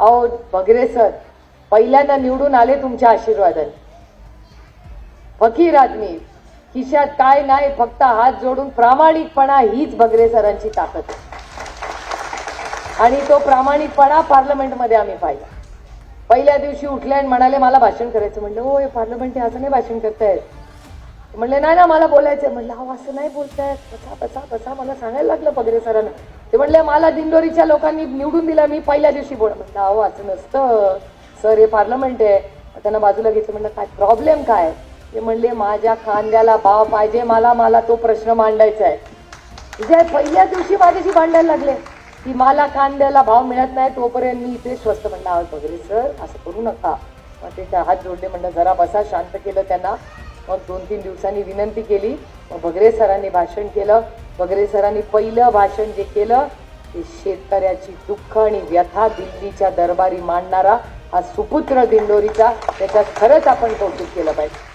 अहो बगरे सर पहिल्यांदा निवडून आले तुमच्या आशीर्वादाने. फकीर आदमी खिशात काय नाही फक्त हात जोडून प्रामाणिकपणा हीच बगरे सरांची ताकद आहे. आणि तो प्रामाणिकपणा पार्लमेंटमध्ये आम्ही पाहिला. पहिल्या दिवशी उठले आणि म्हणाले मला भाषण करायचं. म्हणलं हो हे पार्लमेंट हे असं नाही भाषण करतायत. म्हणले नाही ना मला बोलायचं म्हणलं हो असं नाही बोलतायत. बसा बसा बसा मला सांगायला लागलं बगरे सरांना. ते म्हणले मला दिंडोरीच्या लोकांनी निवडून दिला मी पहिल्या दिवशी बोल म्हणलं अहो असं नसतं. सर हे पार्लमेंट आहे. त्यांना बाजूला घेतलं म्हणलं काय प्रॉब्लेम काय? ते म्हणले माझ्या खांद्याला भाव पाहिजे मला मला तो प्रश्न मांडायचा आहे. पहिल्या दिवशी माझ्याशी भांडायला लागले की मला कांद्याला भाव मिळत नाही तोपर्यंत मी इथे स्वस्त म्हणलं आहोत वगैरे सर असं करू नका. मग ते हात जोडले म्हणलं जरा बसा शांत केलं त्यांना. मग दोन तीन दिवसांनी विनंती केली. मग बगरे सरांनी भाषण केलं. वगैरे सरांनी पहिलं भाषण जे केलं ते शेतकऱ्याची दुःख आणि व्यथा दिल्लीच्या दरबारी मांडणारा हा सुपुत्र दिंडोरीचा त्याच्यात खरंच आपण कौतुक केलं पाहिजे.